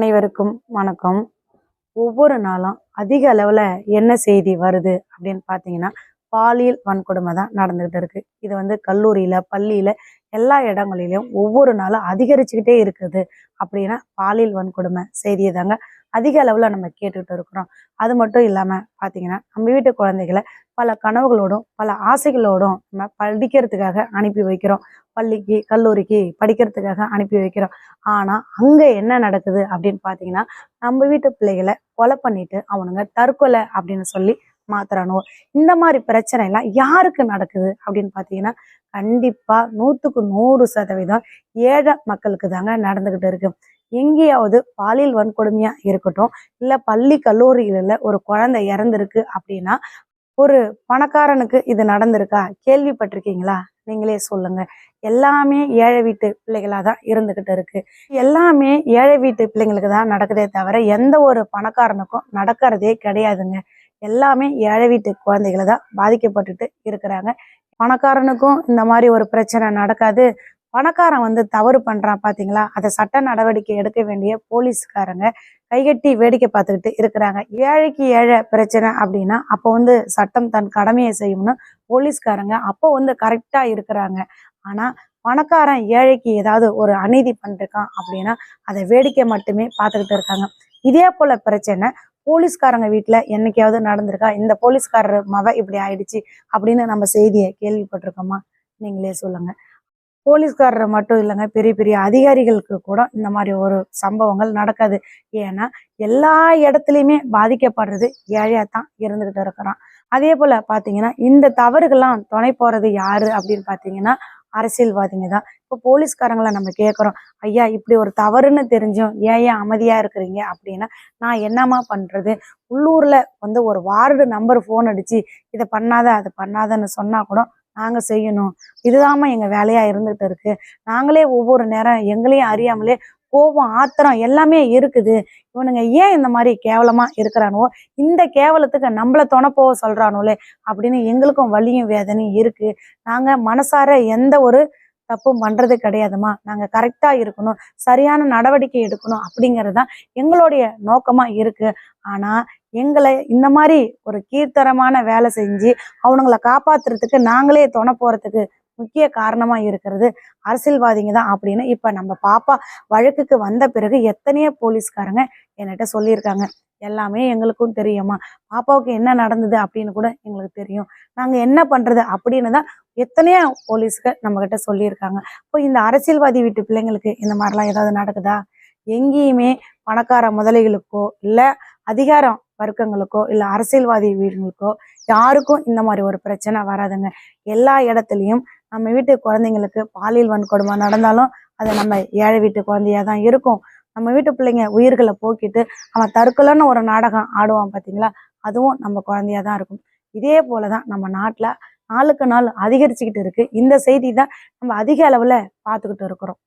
அனைவருக்கும் வணக்கம். ஒவ்வொரு நாளும் அதிக அளவில் என்ன செய்தி வருது அப்படின்னு பார்த்தீங்கன்னா பாலியல் வன்கொடுமை தான் நடந்துகிட்டு இருக்கு. இது வந்து கல்லூரியில் பள்ளியில் எல்லா இடங்களிலும் ஒவ்வொரு நாளும் அதிகரிச்சுக்கிட்டே இருக்குது அப்படின்னா பாலியல் வன்கொடுமை செய்தியை தாங்க அதிக அளவில் நம்ம கேட்டுக்கிட்டு இருக்கிறோம். அது மட்டும் இல்லாமல் பார்த்தீங்கன்னா நம்ம வீட்டு குழந்தைகளை பல கனவுகளோடும் பல ஆசைகளோடும் நம்ம படிக்கிறதுக்காக அனுப்பி வைக்கிறோம். பள்ளிக்கு கல்லூரிக்கு படிக்கிறதுக்காக அனுப்பி வைக்கிறோம். ஆனால் அங்கே என்ன நடக்குது அப்படின்னு பார்த்தீங்கன்னா நம்ம வீட்டு பிள்ளைகளை கொலை பண்ணிட்டு அவனுங்க தற்கொலை அப்படின்னு சொல்லி மாத்திரானோ இந்த மாதிரி பிரச்சனை எல்லாம் யாருக்கு நடக்குது? அப்படின்னு பார்த்தீங்கன்னா கண்டிப்பா நூற்றுக்கு நூறு சதவீதம் ஏழை மக்களுக்கு தாங்க நடந்துகிட்டு இருக்கு. எங்கேயாவது பாலியல் வன்கொடுமையா இருக்கட்டும் இல்ல பள்ளி கல்லூரிகளில் ஒரு குழந்தை இறந்திருக்கு அப்படின்னா ஒரு பணக்காரனுக்கு இது நடந்திருக்கா? கேள்விப்பட்டிருக்கீங்களா? நீங்களே சொல்லுங்க. எல்லாமே ஏழை வீட்டு பிள்ளைகளாக தான் இருந்துகிட்டு இருக்கு. எல்லாமே ஏழை வீட்டு பிள்ளைங்களுக்கு தான் நடக்குதே தவிர எந்த ஒரு பணக்காரனுக்கும் நடக்கிறதே கிடையாதுங்க. எல்லாமே ஏழை வீட்டு குழந்தைகளை தான் பாதிக்கப்பட்டுட்டு இருக்கிறாங்க. பணக்காரனுக்கும் இந்த மாதிரி ஒரு பிரச்சனை நடக்காது. பணக்காரன் வந்து தவறு பண்ணுறான் பார்த்தீங்களா அதை சட்ட நடவடிக்கை எடுக்க வேண்டிய போலீஸ்காரங்க கைகட்டி வேடிக்கை பார்த்துக்கிட்டு இருக்கிறாங்க. ஏழைக்கு ஏழை பிரச்சனை அப்படின்னா அப்போ வந்து சட்டம் தன் கடமையை செய்யும்னு போலீஸ்காரங்க அப்போ வந்து கரெக்டாக இருக்கிறாங்க. ஆனால் பணக்காரன் ஏழைக்கு ஏதாவது ஒரு அநீதி பண்ணிருக்கான் அப்படின்னா அதை வேடிக்கை மட்டுமே பார்த்துக்கிட்டு இருக்காங்க. இதே போல பிரச்சனை போலீஸ்காரங்க வீட்டில் என்னைக்காவது நடந்திருக்கா? இந்த போலீஸ்காரர் மவ இப்படி ஆயிடுச்சு அப்படின்னு நம்ம செய்தியை கேள்விப்பட்டிருக்கோமா? நீங்களே சொல்லுங்க. போலீஸ்காரர் மட்டும் இல்லைங்க பெரிய பெரிய அதிகாரிகளுக்கு கூட இந்த மாதிரி ஒரு சம்பவங்கள் நடக்காது. ஏன்னா எல்லா இடத்துலையுமே பாதிக்கப்படுறது ஏழையாக தான் இருந்துகிட்டு இருக்கிறான். அதே போல் பார்த்தீங்கன்னா இந்த தவறுகள்லாம் துணை போகிறது யாரு அப்படின்னு பார்த்தீங்கன்னா அரசியல்வாதிங்க தான். இப்போ போலீஸ்காரங்களை நம்ம கேட்குறோம் ஐயா இப்படி ஒரு தவறுன்னு தெரிஞ்சும் ஏன் ஏன் அமைதியாக இருக்கிறீங்க? அப்படின்னா நான் என்னம்மா பண்ணுறது உள்ளூரில் வந்து ஒரு வார்டு நம்பர் ஃபோன் அடித்து இதை பண்ணாத அதை பண்ணாதன்னு சொன்னால் கூட நாங்கள் செய்யணும். இதுதாம்மா எங்கள் வேலையாக இருந்துகிட்டு இருக்கு. நாங்களே ஒவ்வொரு நேரம் எங்களையும் அறியாமலே கோபம் ஆத்திரம் எல்லாமே இருக்குது. இவனுங்க ஏன் இந்த மாதிரி கேவலமா இருக்கிறானுவோ? இந்த கேவலத்துக்கு நம்மள துணப்போக சொல்றானுலே அப்படின்னு எங்களுக்கும் வலியும் வேதனையும் இருக்கு. நாங்க மனசார எந்த ஒரு தப்பும் பண்றது கிடையாதுமா நாங்க கரெக்டா இருக்கணும். சரியான நடவடிக்கை எடுக்கணும் அப்படிங்கிறது தான் எங்களுடைய நோக்கமா இருக்கு. ஆனா எங்களை இந்த மாதிரி ஒரு கீர்த்தரமான வேலை செஞ்சு அவனுங்களை காப்பாத்துறதுக்கு நாங்களே துணை போறதுக்கு முக்கிய காரணமா இருக்கிறது அரசியல்வாதிங்க தான் அப்படின்னு இப்ப நம்ம பாப்பா வழக்குக்கு வந்த பிறகு எத்தனையோ போலீஸ்காரங்க என்கிட்ட சொல்லியிருக்காங்க. எல்லாமே எங்களுக்கும் தெரியுமா பாப்பாவுக்கு என்ன நடந்தது அப்படின்னு கூட எங்களுக்கு தெரியும். நாங்கள் என்ன பண்ணுறது அப்படின்னு தான் எத்தனையோ போலீஸ்கள் நம்மக்கிட்ட சொல்லியிருக்காங்க. இப்போ இந்த அரசியல்வாதி வீட்டு பிள்ளைங்களுக்கு இந்த மாதிரிலாம் ஏதாவது நடக்குதா? எங்கேயுமே பணக்கார முதலைகளுக்கோ இல்லை அதிகாரம் வர்க்கங்களுக்கோ இல்லை அரசியல்வாதி வீடுகளுக்கோ யாருக்கும் இந்த மாதிரி ஒரு பிரச்சனை வராதுங்க. எல்லா இடத்துலையும் நம்ம வீட்டு குழந்தைங்களுக்கு பாலியல் வன்கொடுமை நடந்தாலும் அது நம்ம ஏழை வீட்டு குழந்தையாக தான் இருக்கும். நம்ம வீட்டு பிள்ளைங்க உயிர்களை போக்கிட்டு அவன் தற்கொலைன்னு ஒரு நாடகம் ஆடுவான் பார்த்தீங்களா அதுவும் நம்ம குழந்தையாக தான் இருக்கும். இதே போலதான் நம்ம நாட்டில் நாளுக்கு நாள் அதிகரிச்சுக்கிட்டு இருக்கு. இந்த செய்தி தான் நம்ம அதிக அளவில் பார்த்துக்கிட்டு இருக்கிறோம்.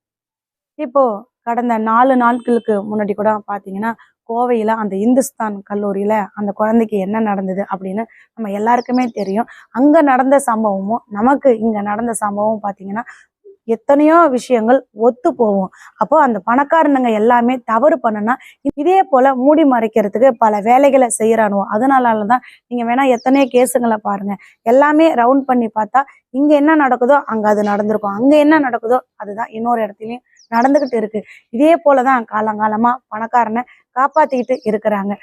இப்போ கடந்த நாலு நாட்களுக்கு முன்னாடி கூட பார்த்தீங்கன்னா கோவையில் அந்த இந்துஸ்தான் கல்லூரியில் அந்த குழந்தைக்கு என்ன நடந்தது அப்படின்னு நம்ம எல்லாருக்குமே தெரியும். அங்கே நடந்த சம்பவமும் நமக்கு இங்கே நடந்த சம்பவமும் பார்த்தீங்கன்னா எத்தனையோ விஷயங்கள் ஒத்து போகும். அப்போ அந்த பணக்காரனுங்க எல்லாமே தவறு பண்ணுனா இதே போல மூடி மறைக்கிறதுக்கு பல வேலைகளை செய்கிறானுவோ அதனால தான் நீங்க வேணா எத்தனையோ கேஸுங்களை பாருங்க. எல்லாமே ரவுண்ட் பண்ணி பார்த்தா இங்க என்ன நடக்குதோ அங்க அது நடந்திருக்கும். அங்க என்ன நடக்குதோ அதுதான் இன்னொரு இடத்துலயும் நடந்துகிட்டு இருக்கு. இதே போலதான் காலங்காலமா பணக்காரனை காப்பாத்திக்கிட்டு இருக்கிறாங்க.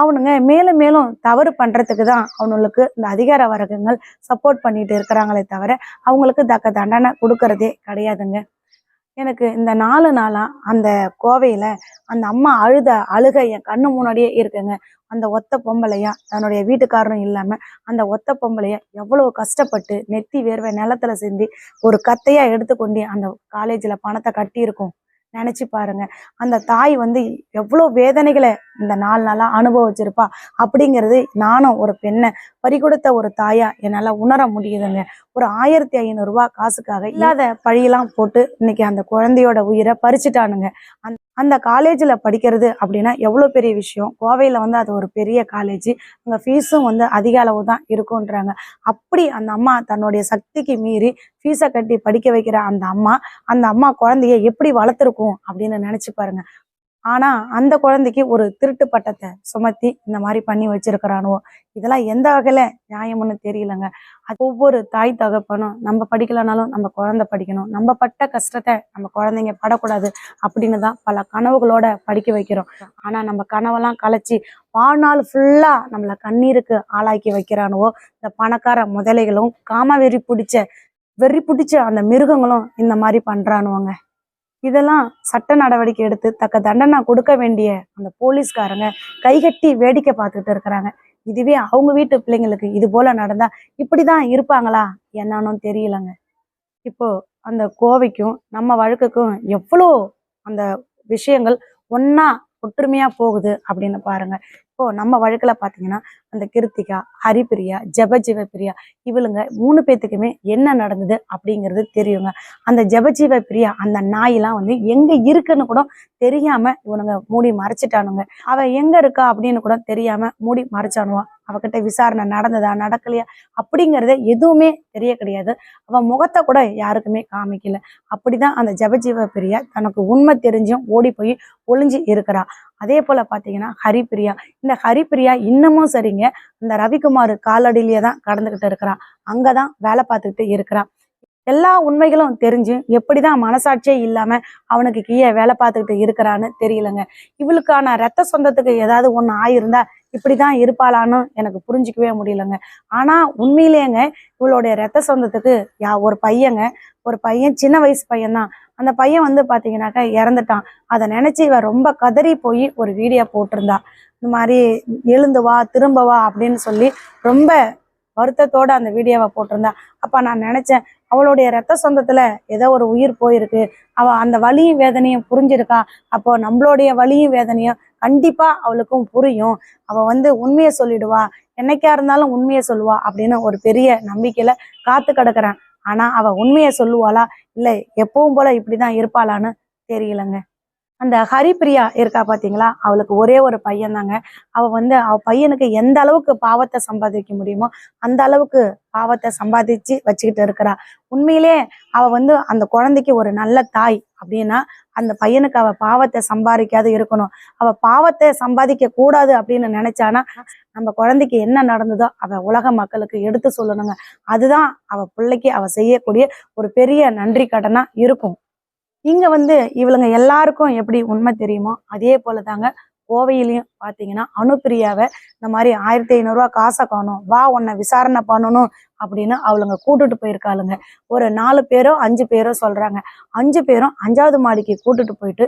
அவனுங்க மேலும் மேலும் தவறு பண்றதுக்கு தான் அவனுங்களுக்கு இந்த அதிகார வர்க்கங்கள் சப்போர்ட் பண்ணிட்டு இருக்கிறாங்களே தவிர அவங்களுக்கு தக்க தண்டனை கொடுக்கறதே கிடையாதுங்க. எனக்கு இந்த நாலு நாளா அந்த கோவையில அந்த அம்மா அழுத அழுக என் கண்ணு முன்னாடியே இருக்குங்க. அந்த ஒத்த பொம்பளையா தன்னுடைய வீட்டுக்காரரும் இல்லாம அந்த ஒத்த பொம்பளையா எவ்வளவு கஷ்டப்பட்டு நெத்தி வேர்வை நிலத்துல சிந்தி ஒரு கத்தையா எடுத்துக்கொண்டு அந்த காலேஜ்ல பணத்தை கட்டி இருக்கும் நினைச்சு பாருங்க. அந்த தாய் வந்து எவ்வளோ வேதனைகளை இந்த நாலு நாளாக அனுபவிச்சிருப்பா. அப்படிங்கிறது நானும் ஒரு பெண்ணை பறிகொடுத்த ஒரு தாயா என்னால் உணர முடியுதுங்க. ஒரு ஆயிரத்தி ஐநூறுரூவா காசுக்காக இல்லாத பழியெல்லாம் போட்டு இன்னைக்கு அந்த குழந்தையோட உயிரை பறிச்சுட்டானுங்க. அந்த அந்த காலேஜில் படிக்கிறது அப்படின்னா எவ்வளோ பெரிய விஷயம்? கோவையில் வந்து அது ஒரு பெரிய காலேஜ் அங்கே ஃபீஸும் வந்து அதிக அளவு தான் இருக்குன்றாங்க அப்படி அந்த அம்மா தன்னுடைய சக்திக்கு மீறி ஃபீஸை கட்டி படிக்க வைக்கிற அந்த அம்மா அந்த அம்மா குழந்தைய எப்படி வளர்த்துருக்கும் அப்படின்னு நினச்சி பாருங்க. ஆனா அந்த குழந்தைக்கு ஒரு திருட்டு பட்டத்தை சுமத்தி இந்த மாதிரி பண்ணி வச்சிருக்கிறானுவோ இதெல்லாம் எந்த வகையில நியாயம்னு தெரியலங்க. அது ஒவ்வொரு தாய் தகப்பனும் நம்ம படிக்கலனாலும் நம்ம குழந்தை படிக்கணும். நம்ம பட்ட கஷ்டத்தை நம்ம குழந்தைங்க படக்கூடாது அப்படின்னு தான் பல கனவுகளோட படிக்க வைக்கிறோம். ஆனா நம்ம கனவெல்லாம் கலைச்சி வாழ்நாள் ஃபுல்லா நம்மளை கண்ணீருக்கு ஆளாக்கி வைக்கிறானுவோ இந்த பணக்கார முதலைகளும் காம வெறி பிடிச்ச வெறி பிடிச்ச அந்த மிருகங்களும் இந்த மாதிரி பண்றானுவங்க. இதெல்லாம் சட்ட நடவடிக்கை எடுத்து தக்க தண்டனை கொடுக்க வேண்டிய அந்த போலீஸ்காரங்க கைகட்டி வேடிக்கை பார்த்துட்டு இருக்கிறாங்க. இதுவே அவங்க வீட்டு பிள்ளைங்களுக்கு இது போல நடந்தா இப்படிதான் இருப்பாங்களா என்னன்னு தெரியலங்க. இப்போ அந்த கோவைக்கும் நம்ம வழக்குக்கும் எவ்வளோ அந்த விஷயங்கள் ஒன்னா ஒற்றுமையா போகுது அப்படின்னு பாருங்க. இப்போ நம்ம வழக்குல பார்த்தீங்கன்னா அந்த கிருத்திகா ஹரிப்பிரியா ஜெபஜீவ பிரியா இவளுங்க மூணு பேத்துக்குமே என்ன நடந்தது அப்படிங்கிறது தெரியுங்க. அந்த ஜெபஜீவ பிரியா அந்த நாயெல்லாம் வந்து எங்க இருக்குன்னு கூட தெரியாம இவனுங்க மூடி மறைச்சிட்டானுங்க. அவ எங்க இருக்கா அப்படின்னு கூட தெரியாம மூடி மறைச்சானுவா. அவகிட்ட விசாரணை நடந்ததா நடக்கலையா அப்படிங்கிறத எதுவுமே தெரிய கிடையாது. அவன் முகத்தை கூட யாருக்குமே காமிக்கல. அப்படிதான் அந்த ஜபஜீவ பிரியா தனக்கு உண்மை தெரிஞ்சும் ஓடி போய் ஒளிஞ்சு இருக்கிறா. அதே போல பார்த்தீங்கன்னா ஹரிப்பிரியா இந்த ஹரிப்பிரியா இன்னமும் சரிங்க இந்த ரவிக்குமார் காலடியிலேயே தான் கடந்துக்கிட்டு இருக்கிறான். அங்கே அங்கதான் வேலை பார்த்துக்கிட்டு இருக்கிறான். எல்லா உண்மைகளும் தெரிஞ்சு எப்படி தான் மனசாட்சியே இல்லாமல் அவனுக்கு கீழே வேலை பார்த்துக்கிட்டு இருக்கிறான்னு தெரியலங்க. இவளுக்கான ரத்த சொந்தத்துக்கு ஏதாவது ஒன்று ஆயிருந்தா இப்படி தான் இருப்பாளான்னு எனக்கு புரிஞ்சிக்கவே முடியலங்க. ஆனால் உண்மையிலேங்க இவளுடைய ரத்த சொந்தத்துக்கு யா ஒரு பையங்க. ஒரு பையன் சின்ன வயசு பையன்தான். அந்த பையன் வந்து பார்த்தீங்கன்னாக்கா இறந்துட்டான். அதை நினச்சி இவன் ரொம்ப கதறி போய் ஒரு வீடியோ போட்டிருந்தா. இந்த மாதிரி எழுந்து வா திரும்ப வா அப்படின்னு சொல்லி ரொம்ப வருத்தத்தோட அந்த வீடியோவை போட்டிருந்தா. அப்போ நான் நினச்சேன் அவளுடைய ரத்த சொந்தத்தில் ஏதோ ஒரு உயிர் போயிருக்கு. அவள் அந்த வலியும் வேதனையும் புரிஞ்சிருக்கா. அப்போ நம்மளுடைய வலியும் வேதனையும் கண்டிப்பாக அவளுக்கும் புரியும். அவள் வந்து உண்மையை சொல்லிடுவா. என்னைக்கா இருந்தாலும் உண்மையை சொல்லுவா அப்படின்னு ஒரு பெரிய நம்பிக்கையில் காத்து கிடக்குறேன். ஆனா அவ உண்மையை சொல்லுவாளா? இல்ல எப்பவும் போல இப்படிதான் இருப்பாளான்னு தெரியலங்க. அந்த ஹரிப்பிரியா இருக்கா பாத்தீங்களா? அவளுக்கு ஒரே ஒரு பையன் தாங்க அவ வந்து அவ பையனுக்கு எந்த அளவுக்கு பாவத்தை சம்பாதிக்க முடியுமோ அந்த அளவுக்கு பாவத்தை சம்பாதிச்சு வச்சுக்கிட்டு இருக்கிறா. உண்மையிலே அவ வந்து அந்த குழந்தைக்கு ஒரு நல்ல தாய் அப்படின்னா அந்த பையனுக்கு அவ பாவத்தை சம்பாதிக்காது இருக்கணும். அவ பாவத்தை சம்பாதிக்க கூடாது அப்படின்னு நினைச்சானா நம்ம குழந்தைக்கு என்ன நடந்ததோ அவ உலக மக்களுக்கு எடுத்து சொல்லணுங்க. அதுதான் அவ பிள்ளைக்கு அவ செய்யக்கூடிய ஒரு பெரிய நன்றி கடனா இருக்கும். இங்க வந்து இவளுங்க எல்லாருக்கும் எப்படி உண்மை தெரியுமோ அதே போல தாங்க கோவையிலையும் பாத்தீங்கன்னா அனுப்பிரியாவை இந்த மாதிரி ஆயிரத்தி ஐநூறுரூவா காசை காணும். வா உன்னை விசாரணை பண்ணணும் அப்படின்னு அவளுங்க கூட்டுட்டு போயிருக்காளுங்க. ஒரு நாலு பேரோ அஞ்சு பேரோ சொல்றாங்க. அஞ்சு பேரும் அஞ்சாவது மாடிக்கு கூட்டுட்டு போயிட்டு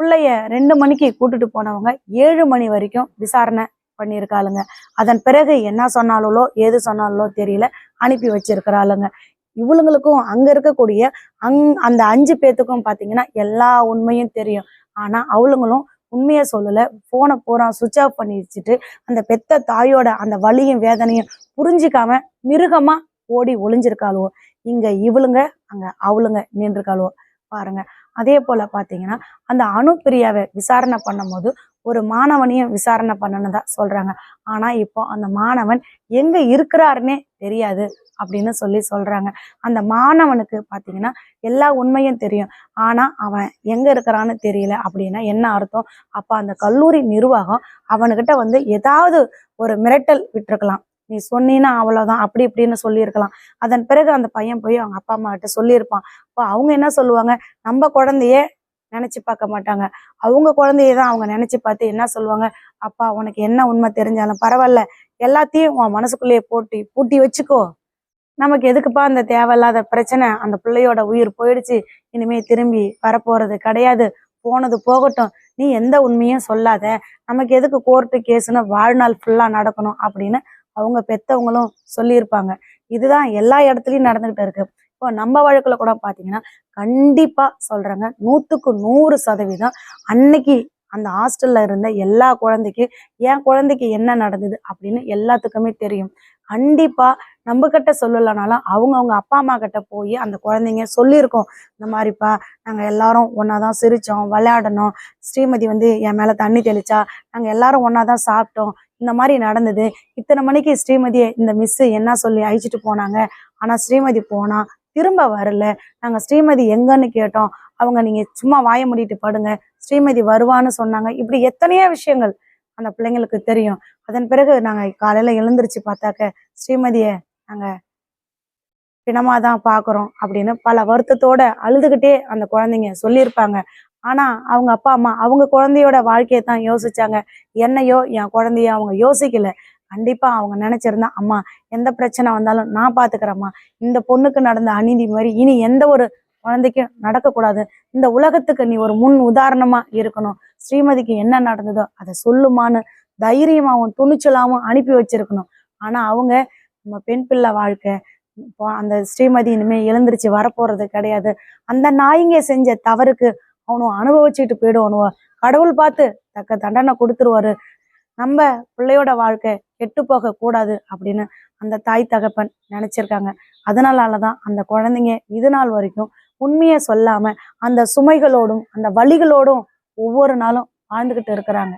பிள்ளைய ரெண்டு மணிக்கு கூட்டுட்டு போனவங்க ஏழு மணி வரைக்கும் விசாரணை பண்ணியிருக்காளுங்க. அதன் பிறகு என்ன சொன்னாலோ ஏது சொன்னாலோ தெரியல அனுப்பி வச்சிருக்கிறாளுங்க. இவளுங்களுக்கும் அங்க இருக்கக்கூடிய அங் அந்த அஞ்சு பேத்துக்கும் பாத்தீங்கன்னா எல்லா உண்மையும் தெரியும். ஆனா அவளுங்களும் உண்மையை சொல்லல. போனை பூரா சுவிட்ச் ஆஃப் பண்ணி வச்சுட்டு அந்த பெத்த தாயோட அந்த வலியும் வேதனையும் புரிஞ்சிக்காம மிருகமா ஓடி ஒளிஞ்சிருக்காளுவோ. இங்க இவளுங்க அங்க அவளுங்க நின்றுருக்காளுவோ பாருங்க. அதே போல பாத்தீங்கன்னா அந்த அணுப்பிரியாவை விசாரணை பண்ணும்போது ஒரு மாணவனையும் விசாரணை பண்ணணுதா சொல்றாங்க. ஆனா இப்போ அந்த மாணவன் எங்க இருக்கிறாருன்னே தெரியாது அப்படின்னு சொல்லி சொல்றாங்க. அந்த மாணவனுக்கு பாத்தீங்கன்னா எல்லா உண்மையும் தெரியும். ஆனா அவன் எங்க இருக்கிறான்னு தெரியல அப்படின்னா என்ன அர்த்தம்? அப்ப அந்த கல்லூரி நிர்வாகம் அவனுக்கிட்ட வந்து ஏதாவது ஒரு மிரட்டல் விட்டிருக்கலாம். நீ சொன்னீன்னா அவ்வளவுதான் அப்படி இப்படின்னு சொல்லியிருக்கலாம். அதன் பிறகு அந்த பையன் போய் அவங்க அப்பா அம்மா கிட்ட சொல்லியிருப்பான். அப்போ அவங்க என்ன சொல்லுவாங்க? நம்ம குழந்தைய நினைச்சு பார்க்க மாட்டாங்க. அவங்க குழந்தைய தான் அவங்க நினைச்சு பார்த்து என்ன சொல்லுவாங்க? அப்பா உனக்கு என்ன உண்மை தெரிஞ்சாலும் பரவாயில்ல. எல்லாத்தையும் உன் மனசுக்குள்ளேயே போட்டி பூட்டி வச்சுக்கோ. நமக்கு எதுக்குப்பா அந்த தேவையில்லாத பிரச்சனை? அந்த பிள்ளையோட உயிர் போயிடுச்சு. இனிமே திரும்பி வரப்போறது கிடையாது. போனது போகட்டும். நீ எந்த உண்மையும் சொல்லாத. நமக்கு எதுக்கு கோர்ட்டு கேஸ்னா வாழ்நாள் ஃபுல்லா நடக்கணும்? அப்படின்னு அவங்க பெத்தவங்களும் சொல்லியிருப்பாங்க. இதுதான் எல்லா இடத்துலயும் நடந்துகிட்டு இருக்கு. இப்போ நம்ம வழக்கில் கூட பார்த்தீங்கன்னா கண்டிப்பாக சொல்கிறாங்க நூற்றுக்கு நூறு சதவீதம் அன்னைக்கு அந்த ஹாஸ்டல்ல இருந்த எல்லா குழந்தைக்கு என் குழந்தைக்கு என்ன நடந்தது அப்படின்னு எல்லாத்துக்குமே தெரியும். கண்டிப்பா நம்ம கிட்ட சொல்லலைனாலும் அவங்க அவங்க அப்பா அம்மா கிட்ட போய் அந்த குழந்தைங்க சொல்லியிருக்கோம். இந்த மாதிரிப்பா நாங்கள் எல்லாரும் ஒன்னாதான் சிரித்தோம் விளையாடணும் ஸ்ரீமதி வந்து என் மேலே தண்ணி தெளிச்சா நாங்கள் எல்லாரும் ஒன்னாதான் சாப்பிட்டோம். இந்த மாதிரி நடந்தது. இத்தனை மணிக்கு ஸ்ரீமதியை இந்த மிஸ்ஸு என்ன சொல்லி அழிச்சிட்டு போனாங்க? ஆனால் ஸ்ரீமதி போனால் திரும்ப வரல. நாங்க ஸ்ரீமதி எங்கன்னு கேட்டோம். அவங்க நீங்க சும்மா வாய முடிட்டு படுங்க. ஸ்ரீமதி வருவான்னு சொன்னாங்க. இப்படி எத்தனையோ விஷயங்கள் அந்த பிள்ளைங்களுக்கு தெரியும். அதன் பிறகு நாங்க காலையில எழுந்திருச்சு பார்த்தாக்க ஸ்ரீமதியை நாங்க பிணமாதான் பாக்குறோம் அப்படின்னு பல வருத்தத்தோட அழுதுகிட்டே அந்த குழந்தைங்க சொல்லியிருப்பாங்க. ஆனா அவங்க அப்பா அம்மா அவங்க குழந்தையோட வாழ்க்கையை தான் யோசிச்சாங்க. என்னையோ என் குழந்தையோ அவங்க யோசிக்கல. கண்டிப்பா அவங்க நினைச்சிருந்தா அம்மா எந்த பிரச்சனை வந்தாலும் நான் பாத்துக்கிறேம்மா. இந்த பொண்ணுக்கு நடந்த அநீதி மாதிரி இனி எந்த ஒரு குழந்தைக்கும் நடக்கக்கூடாது. இந்த உலகத்துக்கு நீ ஒரு முன் உதாரணமா இருக்கணும். ஸ்ரீமதிக்கு என்ன நடந்ததோ அதை சொல்லுமான்னு தைரியமாவும் துணிச்சலாவும் அனுப்பி வச்சிருக்கணும். ஆனா அவங்க நம்ம பெண் பிள்ளை வாழ்க்கை இப்போ அந்த ஸ்ரீமதி இனிமே எழுந்திருச்சு வரப்போறது கிடையாது. அந்த நாயிங்க செஞ்ச தவறுக்கு அவனும் அனுபவிச்சுட்டு போயிடுவானுவ. கடவுள் பார்த்து தக்க தண்டனை கொடுத்துருவாரு. நம்ம பிள்ளையோட வாழ்க்கை கெட்டு போக கூடாது அப்படின்னு அந்த தாய் தகப்பன் நினைச்சிருக்காங்க. அதனாலதான் அந்த குழந்தைங்க இது நாள் வரைக்கும் உண்மையை சொல்லாம அந்த சுமைகளோடும் அந்த வழிகளோடும் ஒவ்வொரு நாளும் வாழ்ந்துகிட்டு இருக்கிறாங்க.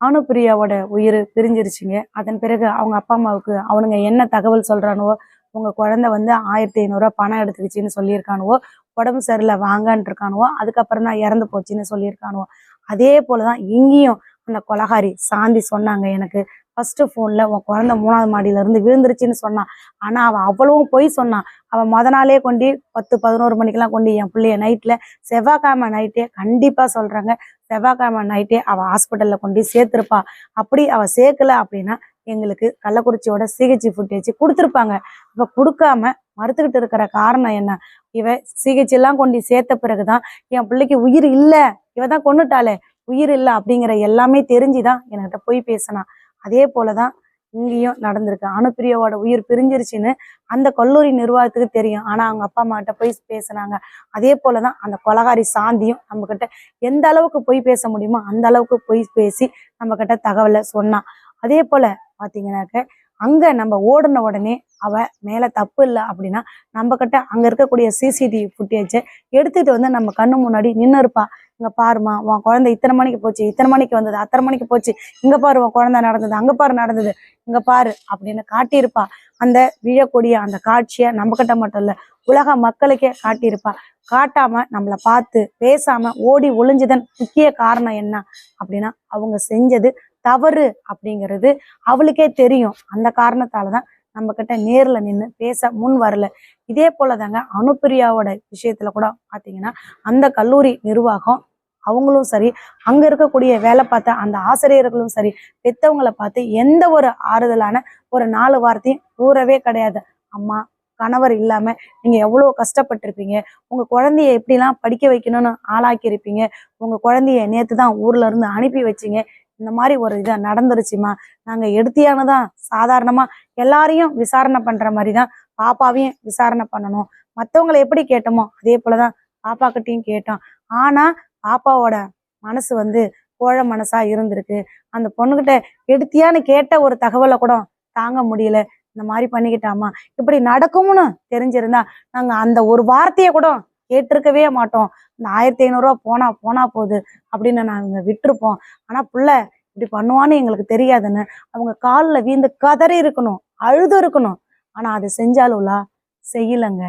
அனுப்பிரியாவோட உயிர் பிரிஞ்சிருச்சுங்க. அதன் பிறகு அவங்க அப்பா அம்மாவுக்கு அவனுங்க என்ன தகவல் சொல்றானுவோ உங்க குழந்தை வந்து ஆயிரத்தி ஐநூறுரூவா பணம் எடுத்துக்கிச்சின்னு சொல்லியிருக்கானுவோ உடம்பு சரியில்லை வாங்கன்ட்டு இருக்கானுவோ அதுக்கப்புறம் தான் இறந்து போச்சுன்னு சொல்லியிருக்கானுவோ அதே போலதான் இங்கேயும் அந்த கொலகாரி சாந்தி சொன்னாங்க எனக்கு. ஃபர்ஸ்ட் ஃபோன்ல உன் குழந்தை மூணாவது மாடியில இருந்து விழுந்துருச்சுன்னு சொன்னான் ஆனா அவ அவ்வளவும் போய் சொன்னான். அவன் மொத நாளே கொண்டு பத்து பதினோரு மணிக்கெல்லாம் கொண்டு என் பிள்ளைய நைட்ல செவ்வாய்க்கிழமை நைட்டே கண்டிப்பா சொல்றாங்க. செவ்வாய்க்கிழமை நைட்டே அவ ஹாஸ்பிட்டல்ல கொண்டு சேர்த்திருப்பா. அப்படி அவ சேர்க்கல அப்படின்னா எங்களுக்கு கள்ளக்குறிச்சியோட சிகிச்சை ஃபுட்டேஜ் கொடுத்துருப்பாங்க. இப்போ கொடுக்காம மறுத்துக்கிட்டு இருக்கிற காரணம் என்ன? இவ சிகிச்சை எல்லாம் கொண்டு சேர்த்த பிறகுதான் என் பிள்ளைக்கு உயிர் இல்ல. இவ தான் கொன்னுட்டாளே. உயிர் இல்லை அப்படிங்கிற எல்லாமே தெரிஞ்சுதான் என்கிட்ட போய் பேசினா. அதே போலதான் இங்கேயும் நடந்திருக்கு. அனுப்பிரியாவோட உயிர் பிரிஞ்சிருச்சுன்னு அந்த கல்லூரி நிர்வாகத்துக்கு தெரியும். ஆனா அவங்க அப்பா அம்மாட்ட போய் பேசுனாங்க. அதே போலதான் அந்த கொலகாரி சாந்தியும் நம்ம கிட்ட எந்த அளவுக்கு போய் பேச முடியுமோ அந்த அளவுக்கு போய் பேசி நம்ம கிட்ட தகவலை சொன்னான். அதே போல பாத்தீங்கன்னாக்க அங்க நம்ம ஓடின உடனே அவ மேல தப்பு இல்லை அப்படின்னா நம்ம கிட்ட அங்க இருக்கக்கூடிய சிசிடிவி ஃபுட்டேஜை எடுத்துட்டு வந்து நம்ம கண்ணு முன்னாடி நின்று இருப்பா இங்க பாருமா உன் குழந்தை இத்தனை மணிக்கு போச்சு இத்தனை மணிக்கு வந்தது அத்தனை மணிக்கு போச்சு. இங்க பாரு உன் குழந்தை நடந்தது அங்க பாரு நடந்தது. இங்க பாரு அப்படின்னு காட்டியிருப்பா. அந்த விழக்கூடிய அந்த காட்சியை நம்ம கிட்ட மட்டும் இல்ல உலக மக்களுக்கே காட்டியிருப்பா. காட்டாம நம்மளை பார்த்து பேசாம ஓடி ஒளிஞ்சதன் முக்கிய காரணம் என்ன அப்படின்னா அவங்க செஞ்சது தவறு அப்படிங்கிறது அவளுக்கே தெரியும். அந்த காரணத்தாலதான் நம்ம கிட்ட நேரில் நின்று பேச முன் வரல. இதே போலதாங்க அனுப்பிரியாவோட விஷயத்துல கூட பார்த்தீங்கன்னா அந்த கல்லூரி நிர்வாகம் அவங்களும் சரி அங்க இருக்கக்கூடிய வேலை பார்த்த அந்த ஆசிரியர்களும் சரி பெத்தவங்களை பார்த்து எந்த ஒரு ஆறுதலான ஒரு நாலு வார்த்தையும் கூறவே கிடையாது. அம்மா கணவர் இல்லாம நீங்க எவ்வளவு கஷ்டப்பட்டிருப்பீங்க உங்க குழந்தைய எப்படிலாம் படிக்க வைக்கணும்னு ஆளாக்கியிருப்பீங்க உங்க குழந்தைய நேத்து தான் ஊர்ல இருந்து அனுப்பி வச்சீங்க இந்த மாதிரி ஒரு இதை நடந்துருச்சுமா? நாங்கள் எடுத்தியானதான். சாதாரணமாக எல்லாரையும் விசாரணை பண்ணுற மாதிரி தான் பாப்பாவையும் விசாரணை பண்ணணும். மற்றவங்களை எப்படி கேட்டோமோ அதே போலதான் பாப்பா கிட்டயும் கேட்டோம். ஆனால் பாப்பாவோட மனசு வந்து கோழ மனசா இருந்திருக்கு. அந்த பொண்ணுகிட்ட எடுத்தியான்னு கேட்ட ஒரு தகவலை கூட தாங்க முடியல. இந்த மாதிரி பண்ணிக்கிட்டாமா? இப்படி நடக்கும்னு தெரிஞ்சிருந்தா நாங்கள் அந்த ஒரு வார்த்தையை கூட கேட்டிருக்கவே மாட்டோம். இந்த ஆயிரத்தி ஐநூறுரூவா போனா போனா போகுது அப்படின்னு நாங்கள் விட்டுருப்போம். ஆனா புள்ள இப்படி பண்ணுவான்னு எங்களுக்கு தெரியாதுன்னு அவங்க காலில் வீந்து கதறி இருக்கணும் அழுது இருக்கணும். ஆனால் அதை செஞ்சாலும்லா செய்யலைங்க.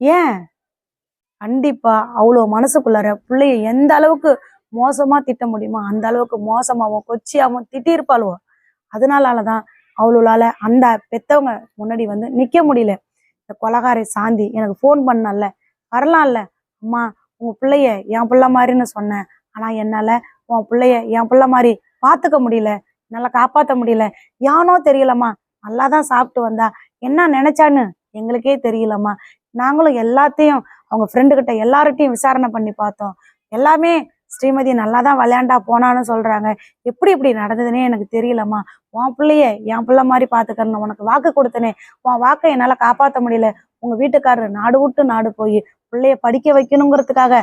ஏன்? கண்டிப்பா அவ்வளோ மனசுக்குள்ளார பிள்ளைய எந்த அளவுக்கு மோசமா திட்ட முடியுமோ அந்த அளவுக்கு மோசமாகவும் கொச்சியாகவும் திட்டியிருப்பாளுவோ. அதனால தான் அவளால அந்த பெத்தவங்க முன்னாடி வந்து நிக்க முடியல. இந்த கொலகாரி சாந்தி எனக்கு ஃபோன் பண்ணல. வரலாம்ல. அம்மா உங்க பிள்ளைய என் பிள்ளை மாதிரின்னு சொன்னேன். ஆனா என்னால உன் பிள்ளைய என் பிள்ளை மாதிரி பாத்துக்க முடியல. என்னால காப்பாத்த முடியல. யானோ தெரியலம்மா. நல்லா தான் சாப்பிட்டு வந்தா. என்ன நினைச்சான்னு எங்களுக்கே தெரியலம்மா. நாங்களும் எல்லாத்தையும் அவங்க ஃப்ரெண்டு கிட்ட எல்லார்கிட்டையும் விசாரணை பண்ணி பார்த்தோம். எல்லாமே ஸ்ரீமதி நல்லா தான் விளையாண்டா போனான்னு சொல்றாங்க. எப்படி இப்படி நடந்ததுன்னே எனக்கு தெரியலம்மா. உன் பிள்ளைய என் பிள்ளை மாதிரி பார்த்துக்கறேன் உனக்கு வாக்கு கொடுத்தனே. உன் வாக்கை என்னால காப்பாற்ற முடியல. உங்க வீட்டுக்காரரு நாடு விட்டு நாடு போய் பிள்ளைய படிக்க வைக்கணுங்கிறதுக்காக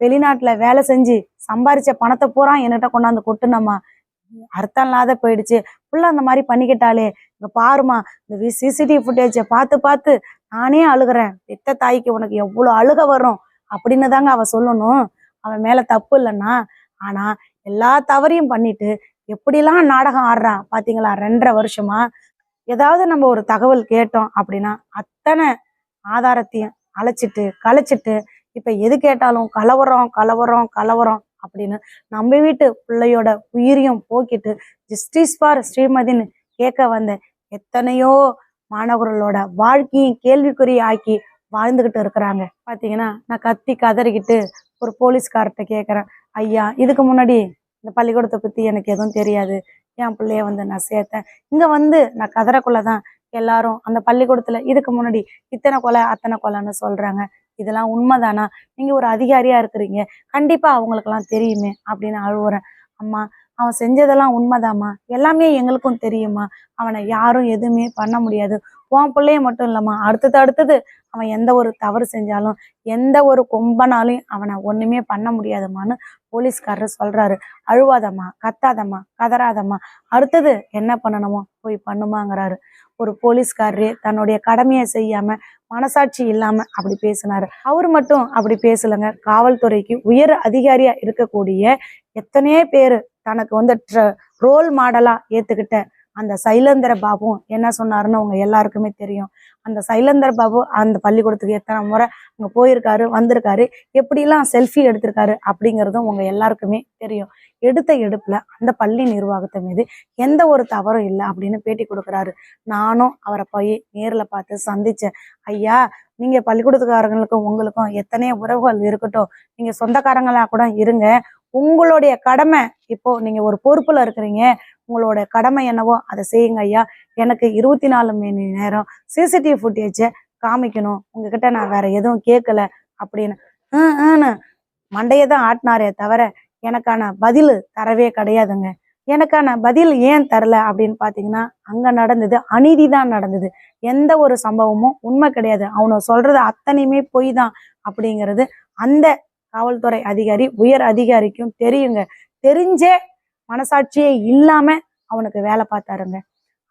வெளிநாட்டுல வேலை செஞ்சு சம்பாரிச்ச பணத்தை பூரா என்கிட்ட கொண்டாந்து கொட்டுனம்மா. அர்த்தம் இல்லாத போயிடுச்சு. புள்ள அந்த மாதிரி பண்ணிக்கிட்டாலே இங்க பாருமா இந்த சிசிடிவி ஃபுட்டேஜை பார்த்து பார்த்து நானே அழுகுறேன். பெத்த தாய்க்கு உனக்கு எவ்வளோ அழுக வரும்? அப்படின்னு தாங்க அவ சொல்லணும். அவன் மேல தப்பு இல்லைன்னா ஆனா எல்லா தவறையும் பண்ணிட்டு எப்படிலாம் நாடகம் ஆடுறான் பாத்தீங்களா? ரெண்டரை வருஷமா. ஏதாவது நம்ம ஒரு தகவல் கேட்டோம் அப்படின்னா அத்தனை ஆதாரத்தையும் அழைச்சிட்டு கலைச்சிட்டு இப்ப எது கேட்டாலும் கலவரம் கலவரம் கலவரம் அப்படின்னு நம்ம வீட்டு பிள்ளையோட உயிரையும் போக்கிட்டு ஜஸ்டிஸ் ஃபார் ஸ்ரீமதின்னு கேட்க வந்த எத்தனையோ மாணவர்களோட வாழ்க்கையும் கேள்விக்குறி ஆக்கி வாழ்ந்துகிட்டு இருக்கிறாங்க. பாத்தீங்கன்னா நான் கத்தி கதறிக்கிட்டு ஒரு போலீஸ்கார்ட்ட கேட்குறேன் ஐயா இதுக்கு முன்னாடி இந்த பள்ளிக்கூடத்தை பற்றி எனக்கு எதுவும் தெரியாது. என் பிள்ளைய வந்து நான் சேர்த்தேன். இங்கே வந்து நான் கதறக்குள்ள தான் எல்லாரும் அந்த பள்ளிக்கூடத்தில் இதுக்கு முன்னாடி இத்தனை கொலை அத்தனை கொலைன்னு சொல்றாங்க. இதெல்லாம் உண்மைதானா? நீங்கள் ஒரு அதிகாரியாக இருக்கிறீங்க. கண்டிப்பாக அவங்களுக்கெல்லாம் தெரியுமே அப்படின்னு அழுவுறேன். அம்மா அவன் செஞ்சதெல்லாம் உண்மைதாம்மா. எல்லாமே எங்களுக்கும் தெரியுமா அவனை யாரும் எதுவுமே பண்ண முடியாது. உன் பிள்ளைய மட்டும் இல்லம்மா. அடுத்தது அடுத்தது அவன் எந்த ஒரு தவறு செஞ்சாலும் எந்த ஒரு கொம்பனாலையும் அவனை ஒன்றுமே பண்ண முடியாதம்மான்னு போலீஸ்காரர் சொல்கிறாரு அழுவாதம்மா கத்தாதம்மா கதறாதம்மா. அடுத்தது என்ன பண்ணணுமோ போய் பண்ணுமாங்கிறாரு. ஒரு போலீஸ்காரரு தன்னுடைய கடமையை செய்யாம மனசாட்சி இல்லாம அப்படி பேசினாரு. அவர் மட்டும் அப்படி பேசலைங்க. காவல்துறைக்கு உயர் அதிகாரியா இருக்கக்கூடிய எத்தனையோ பேர் தனக்கு வந்து ரோல் மாடலா ஏத்துக்கிட்ட அந்த சைலேந்திர பாபு என்ன சொன்னாருன்னு அவங்க எல்லாருக்குமே தெரியும். அந்த சைலந்தர் பாபு அந்த பள்ளிக்கூடத்துக்கு எத்தனை முறை அங்கே போயிருக்காரு வந்திருக்காரு எப்படிலாம் செல்ஃபி எடுத்திருக்காரு அப்படிங்கிறதும் உங்க எல்லாருக்குமே தெரியும். எடுத்த எடுப்புல அந்த பள்ளி நிர்வாகத்தை மீது எந்த ஒரு தவறும் இல்லை அப்படின்னு பேட்டி கொடுக்குறாரு. நானும் அவரை போய் நேரில் பார்த்து சந்திச்சேன். ஐயா நீங்க பள்ளிக்கூடத்துக்காரங்களுக்கும் உங்களுக்கும் எத்தனையோ உறவுகள் இருக்கட்டும். நீங்க சொந்தக்காரங்களா கூட இருங்க. உங்களுடைய கடமை இப்போ நீங்க ஒரு பொறுப்புல இருக்கிறீங்க உங்களோட கடமை என்னவோ அதை செய்யுங்க ஐயா. எனக்கு இருபத்தி நாலு மணி நேரம் சிசிடிவி ஃபுட்டேஜை காமிக்கணும். உங்ககிட்ட நான் வேற எதுவும் கேட்கல அப்படின்னு. மண்டையை தான் ஆட்டினாரே தவிர எனக்கான பதில் தரவே கிடையாதுங்க. எனக்கான பதில் ஏன் தரல அப்படின்னு பாத்தீங்கன்னா அங்க நடந்தது அநீதி தான் நடந்தது. எந்த ஒரு சம்பவமும் உண்மை கிடையாது. அவனை சொல்றது அத்தனையுமே பொய் தான் அப்படிங்கிறது அந்த காவல்துறை அதிகாரி உயர் அதிகாரிக்கும் தெரியுங்க. தெரிஞ்சே மனசாட்சியே இல்லாம அவனுக்கு வேலை பார்த்தாருங்க.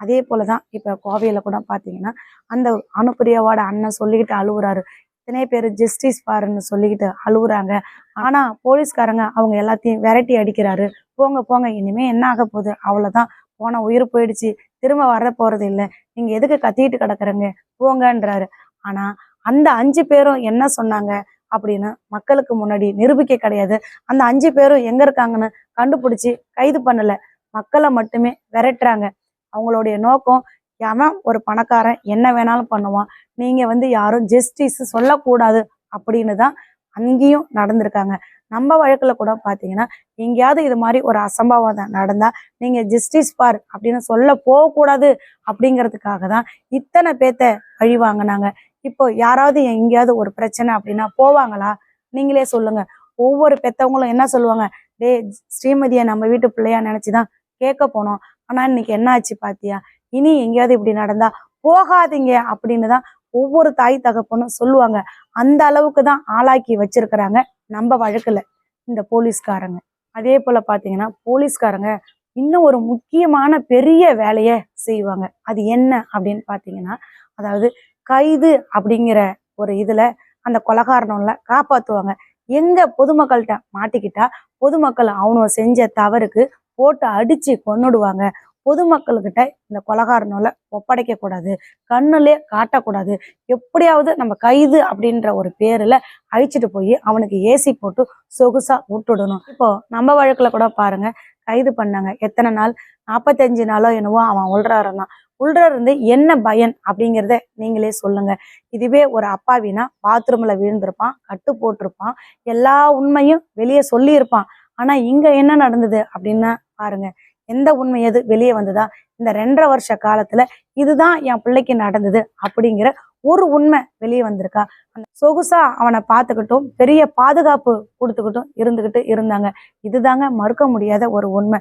அதே போலதான் இப்ப கோவையில கூட பாத்தீங்கன்னா அந்த அனுப்பிரியாவோட அண்ணன் சொல்லிக்கிட்டு அழுகுறாரு இத்தனை பேர் ஜஸ்டிஸ் பாருன்னு சொல்லிக்கிட்டு அழுகுறாங்க ஆனா போலீஸ்காரங்க அவங்க எல்லாத்தையும் விரட்டி அடிக்கிறாரு. போங்க போங்க இனிமே என்ன ஆக போகுது? அவ்வளவுதான். போன உயிர் போயிடுச்சு. திரும்ப வர போறது இல்லை. நீங்க எதுக்கு கத்திட்டு கிடக்குறங்க? போங்கன்றாரு. ஆனா அந்த அஞ்சு பேரும் என்ன சொன்னாங்க? அப்படின்னு மக்களுக்கு முன்னாடி நிரூபிக்க கிடையாது. அந்த அஞ்சு பேரும் எங்க இருக்காங்கன்னு கண்டுபிடிச்சு கைது பண்ணல. மக்களை மட்டுமே விரட்டுறாங்க. அவங்களுடைய நோக்கம் எவன் ஒரு பணக்காரன் என்ன வேணாலும் பண்ணுவான். நீங்க வந்து யாரும் ஜஸ்டிஸ் சொல்லக்கூடாது அப்படின்னு தான் அங்கேயும் நடந்திருக்காங்க. நம்ம வழக்கில் கூட பார்த்தீங்கன்னா எங்கேயாவது இது மாதிரி ஒரு அசம்பாவிதம் நடந்தால் நீங்கள் ஜஸ்டிஸ் பார் அப்படின்னு சொல்ல போகக்கூடாது அப்படிங்கிறதுக்காக தான் இத்தனை பேத்த வழி வாங்கினாங்க. இப்போ யாராவது எங்கேயாவது ஒரு பிரச்சனை அப்படின்னா போவாங்களா? நீங்களே சொல்லுங்க. ஒவ்வொரு பெத்தவங்களும் என்ன சொல்லுவாங்க? டேய் ஸ்ரீமதியை நம்ம வீட்டு பிள்ளையா நினைச்சுதான் கேட்க போனோம். ஆனா இன்னைக்கு என்ன ஆச்சு பாத்தியா? இனி எங்கேயாவது இப்படி நடந்தா போகாதீங்க அப்படின்னு தான் ஒவ்வொரு தாய் தகப்பனும் சொல்லுவாங்க. அந்த அளவுக்கு தான் ஆளாக்கி வச்சிருக்கிறாங்க நம்ம வழக்குல இந்த போலீஸ்காரங்க. அதே போல பாத்தீங்கன்னா போலீஸ்காரங்க இன்னும் ஒரு முக்கியமான பெரிய வேலையை செய்வாங்க. அது என்ன அப்படின்னு பாத்தீங்கன்னா அதாவது கைது அப்படிங்கிற ஒரு இதுல அந்த கொலகாரணம்ல காப்பாத்துவாங்க. எங்க பொதுமக்கள்கிட்ட மாட்டிக்கிட்டா பொதுமக்கள் அவனும் செஞ்ச தவறுக்கு போட்டு அடிச்சு கொண்டுடுவாங்க பொதுமக்கள்கிட்ட இந்த கொலகாரனால ஒப்படைக்க கூடாது கண்ணுலே காட்டக்கூடாது. எப்படியாவது நம்ம கைது அப்படின்ற ஒரு பேர்ல அழிச்சிட்டு போய் அவனுக்கு ஏசி போட்டு சொகுசா விட்டுடணும். இப்போ நம்ம வழக்குல கூட பாருங்க கைது பண்ணாங்க. எத்தனை நாள்? நாற்பத்தஞ்சு நாளோ என்னவோ அவன் உள்றாருன்னா இருந்தான் என்ன பயன் அப்படிங்கிறத நீங்களே சொல்லுங்க. இதுவே ஒரு அப்பாவினா பாத்ரூம்ல விழுந்திருப்பான் கட்டு போட்டிருப்பான் எல்லா உண்மையும் வெளியே சொல்லியிருப்பான். ஆனா இங்க என்ன நடந்தது அப்படின்னா பாருங்க எந்த உண்மை எது வெளியே வந்ததா? இந்த ரெண்டரை வருஷ காலத்துல இதுதான் என் பிள்ளைக்கு நடந்தது அப்படிங்கிற ஒரு உண்மை வெளியே வந்திருக்கா? அந்த சொகுசா அவனை பார்த்துக்கிட்டும் பெரிய பாதுகாப்பு கொடுத்துக்கிட்டும் இருந்துகிட்டு இருந்தாங்க. இதுதாங்க மறுக்க முடியாத ஒரு உண்மை.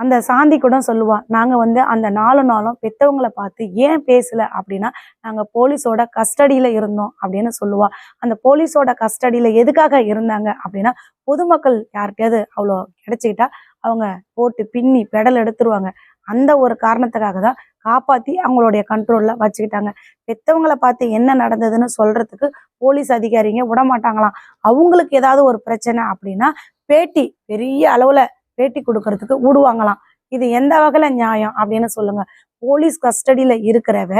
அந்த சாந்தி கூட சொல்லுவா நாங்க வந்து அந்த நாலு நாளும் பெத்தவங்களை பார்த்து ஏன் பேசல அப்படின்னா நாங்க போலீஸோட கஸ்டடியில இருந்தோம் அப்படின்னு சொல்லுவா. அந்த போலீஸோட கஸ்டடியில எதுக்காக இருந்தாங்க அப்படின்னா பொதுமக்கள் யார்கிட்டயாவது அவ்வளோ கிடைச்சிக்கிட்டா அவங்க போட்டு பின்னி பெடல் எடுத்துருவாங்க. அந்த ஒரு காரணத்துக்காக தான் காப்பாற்றி அவங்களுடைய கண்ட்ரோலில் வச்சுக்கிட்டாங்க. பெத்தவங்களை பார்த்து என்ன நடந்ததுன்னு சொல்கிறதுக்கு போலீஸ் அதிகாரிங்க விட மாட்டாங்களாம் அவங்களுக்கு ஏதாவது ஒரு பிரச்சனை அப்படின்னா பேட்டி பெரிய அளவில் பேட்டி கொடுக்கறதுக்கு விடுவாங்களாம். இது எந்த வகையில நியாயம் அப்படின்னு சொல்லுங்க. போலீஸ் கஸ்டடியில இருக்கிறவ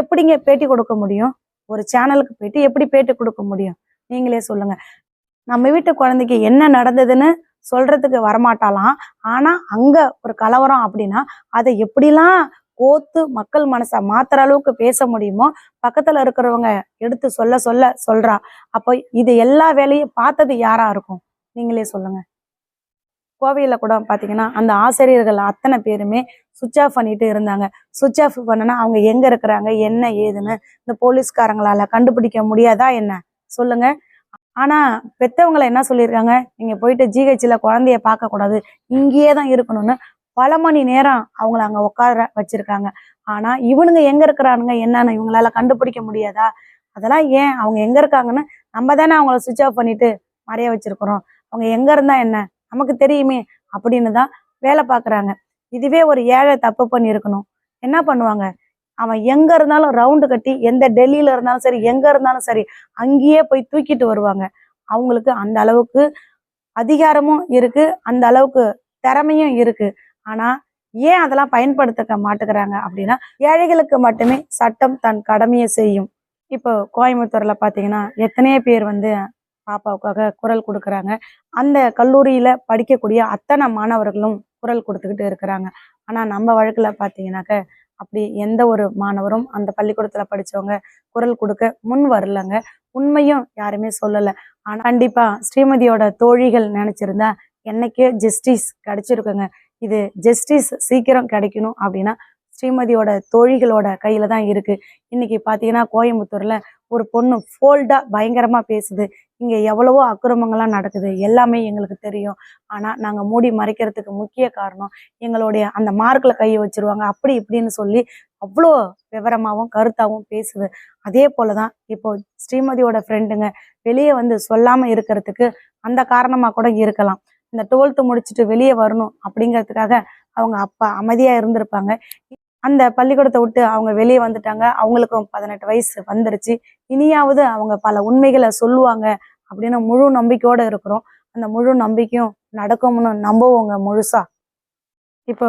எப்படிங்க பேட்டி கொடுக்க முடியும்? ஒரு சேனலுக்கு போயிட்டு எப்படி பேட்டி கொடுக்க முடியும்? நீங்களே சொல்லுங்க. நம்ம வீட்டு குழந்தைக்கு என்ன நடந்ததுன்னு சொல்றதுக்கு வரமாட்டாலாம் ஆனா அங்க ஒரு கலவரம் அப்படின்னா அதை எப்படிலாம் கோத்து மக்கள் மனசை மாத்துற அளவுக்கு பேச முடியுமோ பக்கத்துல இருக்கிறவங்க எடுத்து சொல்ல சொல்ல சொல்றா. அப்போ இது எல்லா வேலையும் பார்த்தது யாரா இருக்கும்? நீங்களே சொல்லுங்க. கோவையில் கூட பார்த்தீங்கன்னா அந்த ஆசிரியர்கள் அத்தனை பேருமே சுவிட்ச் ஆஃப் பண்ணிட்டு இருந்தாங்க. சுவிட்ச் ஆஃப் பண்ணனா அவங்க எங்கே இருக்கிறாங்க என்ன ஏதுன்னு இந்த போலீஸ்காரங்களால கண்டுபிடிக்க முடியாதா என்ன? சொல்லுங்க. ஆனால் பெற்றவங்களை என்ன சொல்லியிருக்காங்க? நீங்கள் போயிட்டு ஜிஹெச்சில் குழந்தைய பார்க்கக்கூடாது இங்கேயே தான் இருக்கணும்னு பல மணி நேரம் அவங்கள அங்கே உட்கார வச்சிருக்காங்க. ஆனால் இவனுங்க எங்கே இருக்கிறானுங்க என்னன்னு இவங்களால கண்டுபிடிக்க முடியாதா? அதெல்லாம் ஏன்? அவங்க எங்கே இருக்காங்கன்னு நம்ம தானே அவங்கள சுவிட்ச் ஆஃப் பண்ணிட்டு மறைய வச்சிருக்கிறோம். அவங்க எங்கே இருந்தா என்ன? நமக்கு தெரியுமே அப்படின்னு தான் வேலை பார்க்குறாங்க. இதுவே ஒரு ஏழை தப்பு பண்ணியிருக்கணும். என்ன பண்ணுவாங்க? அவன் எங்க இருந்தாலும் ரவுண்டு கட்டி எந்த டெல்லியில இருந்தாலும் சரி எங்க இருந்தாலும் சரி அங்கேயே போய் தூக்கிட்டு வருவாங்க. அவங்களுக்கு அந்த அளவுக்கு அதிகாரமும் இருக்கு அந்த அளவுக்கு திறமையும் இருக்கு. ஆனா ஏன் அதெல்லாம் பயன்படுத்திக்க மாட்டுக்கிறாங்க அப்படின்னா ஏழைகளுக்கு மட்டுமே சட்டம் தன் கடமையை செய்யும். இப்போ கோயம்புத்தூர்ல பாத்தீங்கன்னா எத்தனையோ பேர் வந்து பாப்பாவுக்காக குரல் கொடுக்குறாங்க. அந்த கல்லூரியில் படிக்கக்கூடிய அத்தனை மாணவர்களும் குரல் கொடுத்துக்கிட்டு இருக்கிறாங்க. ஆனால் நம்ம வழக்கில் பார்த்தீங்கன்னாக்க அப்படி எந்த ஒரு மாணவரும் அந்த பள்ளிக்கூடத்தில் படித்தவங்க குரல் கொடுக்க முன் வரலங்க. உண்மையும் யாருமே சொல்லலை. ஆனால் கண்டிப்பாக ஸ்ரீமதியோட தோழிகள் நினச்சிருந்தா என்னைக்கே ஜஸ்டிஸ் கிடச்சிருக்குங்க. இது ஜஸ்டிஸ் சீக்கிரம் கிடைக்கணும் அப்படின்னா ஸ்ரீமதியோட தோழிகளோட கையில தான் இருக்கு. இன்னைக்கு பாத்தீங்கன்னா கோயம்புத்தூர்ல ஒரு பொண்ணு ஃபோல்டா பயங்கரமா பேசுது. இங்கே எவ்வளவோ அக்கிரமங்கள்லாம் நடக்குது. எல்லாமே எங்களுக்கு தெரியும். ஆனால் நாங்கள் மூடி மறைக்கிறதுக்கு முக்கிய காரணம் எங்களுடைய அந்த மார்க்கில் கையை வச்சிருவாங்க. அப்படி இப்படின்னு சொல்லி அவ்வளோ விவரமாகவும் கருத்தாகவும் பேசுது. அதே போலதான் இப்போ ஸ்ரீமதியோட ஃப்ரெண்டுங்க வெளியே வந்து சொல்லாமல் இருக்கிறதுக்கு அந்த காரணமாக கூட இருக்கலாம். இந்த டுவெல்த்து முடிச்சுட்டு வெளியே வரணும் அப்படிங்கிறதுக்காக அவங்க அப்பா அமைதியாக இருந்திருப்பாங்க. அந்த பள்ளிக்கூடத்தை விட்டு அவங்க வெளியே வந்துட்டாங்க. அவங்களுக்கும் பதினெட்டு வயசு வந்துருச்சு. இனியாவது அவங்க பல உண்மைகளை சொல்லுவாங்க அப்படின்னு முழு நம்பிக்கையோட இருக்கிறோம். அந்த முழு நம்பிக்கையும் நடக்கும்னு நம்புவோங்க முழுசா. இப்போ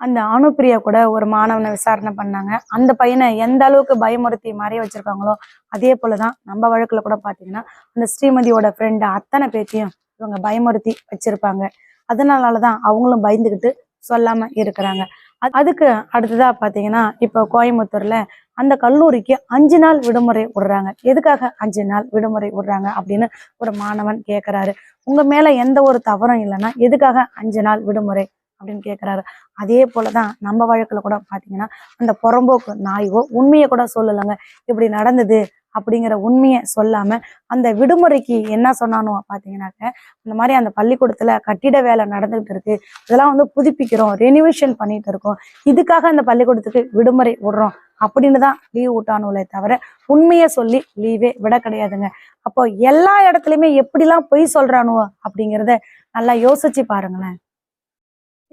அந்த அனுப்பிரியா கூட ஒரு மாணவனை விசாரணை பண்ணாங்க. அந்த பையனை எந்த அளவுக்கு பயமுறுத்தி மறைய வச்சிருக்காங்களோ அதே போலதான் நம்ம வழக்குல கூட பாத்தீங்கன்னா அந்த ஸ்ரீமதியோட ஃப்ரெண்டு அத்தனை பேத்தையும் இவங்க பயமுறுத்தி வச்சிருப்பாங்க. அதனாலதான் அவங்களும் பயந்துகிட்டு சொல்லாம இருக்கிறாங்க. அதுக்கு அடுத்ததா பாத்தீங்கன்னா இப்போ கோயம்புத்தூர்ல அந்த கல்லூரிக்கு அஞ்சு நாள் விடுமுறை விடுறாங்க. எதுக்காக அஞ்சு நாள் விடுமுறை விடுறாங்க அப்படின்னு ஒரு மாணவன் கேட்குறாரு உங்க மேல எந்த ஒரு தவறும் இல்லைன்னா எதுக்காக அஞ்சு நாள் விடுமுறை அப்படின்னு கேட்குறாரு அதே போலதான் நம்ம வழக்குல கூட பாத்தீங்கன்னா அந்த புறம்போக்கு நாய்வோ உண்மையை கூட சொல்லலைங்க. இப்படி நடந்தது அப்படிங்கிற உண்மையை சொல்லாம அந்த விடுமுறைக்கு என்ன சொன்னானோ பார்த்தீங்கன்னாக்க இந்த மாதிரி அந்த பள்ளிக்கூடத்துல கட்டிட வேலை நடந்துகிட்டு இருக்கு. இதெல்லாம் வந்து புதுப்பிக்கிறோம் ரெனிவேஷன் பண்ணிட்டு இருக்கோம். இதுக்காக அந்த பள்ளிக்கூடத்துக்கு விடுமுறை விடுறோம். அப்படின்னு தான் லீவ் விட்டானுங்களே தவிர உண்மையை சொல்லி லீவே விட கிடையாதுங்க. அப்போ எல்லா இடத்துலையுமே எப்படிலாம் பொய் சொல்றானுவோ அப்படிங்கிறத நல்லா யோசிச்சு பாருங்களேன்.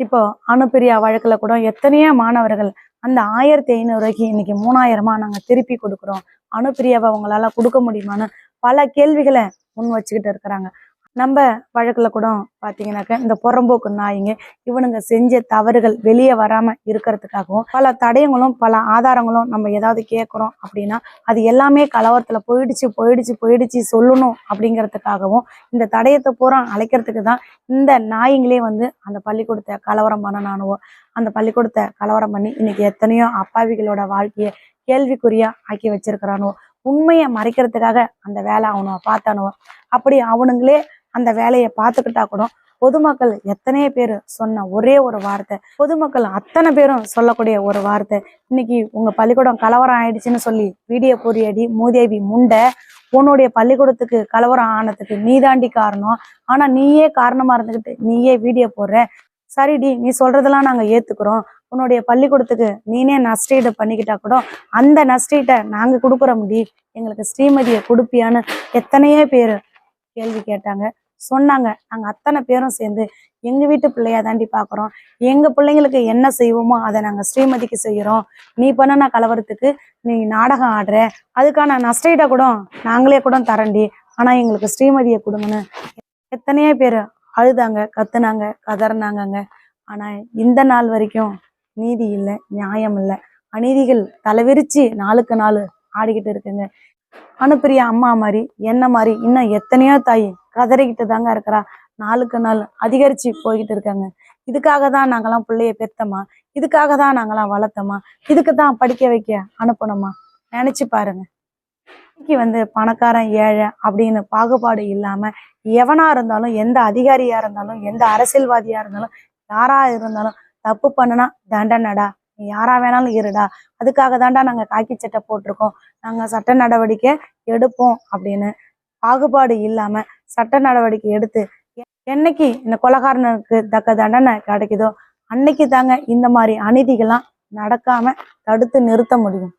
இப்போ அணுப்பிரியா வழக்குல கூட எத்தனையோ மாணவர்கள் அந்த ஆயிரத்தி ஐநூறுரூவாய்க்கு இன்னைக்கு மூணாயிரமா நாங்க திருப்பி கொடுக்குறோம். அனுப்பிரியாவை அவங்களால கொடுக்க முடியுமான்னு பல கேள்விகளை முன் வச்சுக்கிட்டு இருக்கிறாங்க. நம்ம வழக்குல கூட பார்த்தீங்கன்னாக்க இந்த புறம்போக்கு நாயிங்க இவனுங்க செஞ்ச தவறுகள் வெளியே வராம இருக்கிறதுக்காகவும் பல தடயங்களும் பல ஆதாரங்களும் நம்ம ஏதாவது கேட்குறோம் அப்படின்னா அது எல்லாமே கலவரத்துல போயிடுச்சு போயிடுச்சு போயிடுச்சு சொல்லணும் அப்படிங்கிறதுக்காகவும் இந்த தடயத்தை பூரா அழைக்கிறதுக்கு தான் இந்த நாய்ங்களே வந்து அந்த பள்ளிக்கூடத்தை கலவரம் பண்ண நானுவோ அந்த பள்ளிக்கூடத்தை கலவரம் பண்ணி இன்னைக்கு எத்தனையோ அப்பாவிகளோட வாழ்க்கையை கேள்விக்குறியா ஆக்கி வச்சிருக்கிறானோ? உண்மையை மறைக்கிறதுக்காக அந்த வேலை அவனுவ பார்த்தானுவோ அப்படி அவனுங்களே அந்த வேலையை பார்த்துக்கிட்டா கூட பொதுமக்கள் எத்தனையோ பேர் சொன்ன ஒரே ஒரு வார்த்தை பொதுமக்கள் அத்தனை பேரும் சொல்லக்கூடிய ஒரு வார்த்தை. இன்னைக்கு உங்க பள்ளிக்கூடம் கலவரம் ஆயிடுச்சுன்னு சொல்லி வீடியோ பொறியடி மூதேவி முண்டை உன்னுடைய பள்ளிக்கூடத்துக்கு கலவரம் ஆனதுக்கு நீ தாண்டி காரணம். ஆனா நீயே காரணமா இருந்துகிட்டு நீயே வீடியோ போடுற. சரிடி நீ சொல்றதெல்லாம் நாங்க ஏத்துக்கிறோம். உன்னுடைய பள்ளிக்கூடத்துக்கு நீனே நஷ்டீடு பண்ணிக்கிட்டா கூட அந்த நஷ்டீட்டை கொடுக்குற முடி எங்களுக்கு ஸ்ரீமதியை கொடுப்பியான்னு எத்தனையோ பேர் கேள்வி கேட்டாங்க. சொன்னாங்க. நாங்கள் அத்தனை பேரும் சேர்ந்து எங்கள் வீட்டு பிள்ளையா தாண்டி பார்க்குறோம் எங்கள் பிள்ளைங்களுக்கு என்ன செய்வோமோ அதை நாங்கள் ஸ்ரீமதிக்கு செய்கிறோம் நீ பண்ணுன கலவரத்துக்கு நீ நாடகம் ஆடுற. அதுக்கான நஷ்டீட்டை கூட நாங்களே கூட தரண்டி ஆனால் எங்களுக்கு ஸ்ரீமதியை கொடுங்கன்னு எத்தனையோ பேர் அழுதாங்க கத்துனாங்க கதறினாங்கங்க. ஆனால் இந்த நாள் வரைக்கும் நீதி இல்லை நியாயம் இல்லை. அநீதிகள் தலைவிரிச்சு நாளுக்கு நாள் ஆடிக்கிட்டு இருக்குங்க. அனுப்பிரியா அம்மா மாதிரி என்ன மாதிரி இன்னும் எத்தனையோ தாய் கதறிக்கிட்டு தாங்க இருக்கிறா. நாளுக்கு நாள் அதிகரிச்சு போய்கிட்டு இருக்காங்க. இதுக்காக தான் நாங்கெல்லாம் பிள்ளைய பெத்தோமா? இதுக்காக தான் நாங்கெல்லாம் வளர்த்தோமா? இதுக்கு தான் படிக்க வைக்க அனுப்பணுமா? நினைச்சு பாருங்க. இன்னைக்கு வந்து பணக்காரன் ஏழை அப்படின்னு பாகுபாடு இல்லாம எவனா இருந்தாலும் எந்த அதிகாரியா இருந்தாலும் எந்த அரசியல்வாதியா இருந்தாலும் யாரா இருந்தாலும் தப்பு பண்ணுனா தண்டனடா நீ யாரா வேணாலும் இருடா அதுக்காக தாண்டா நாங்க காக்கி சட்டை போட்டிருக்கோம். நாங்க சட்ட நடவடிக்கை எடுப்போம் அப்படின்னு பாகுபாடு இல்லாம சட்ட நடவடிக்கை எடுத்து என்னைக்கு இந்த கொலகாரனுக்கு தக்க தண்டனை கிடைக்குதோ அன்னைக்கு தாங்க இந்த மாதிரி அநீதிகள்லாம் நடக்காம தடுத்து நிறுத்த முடியும்.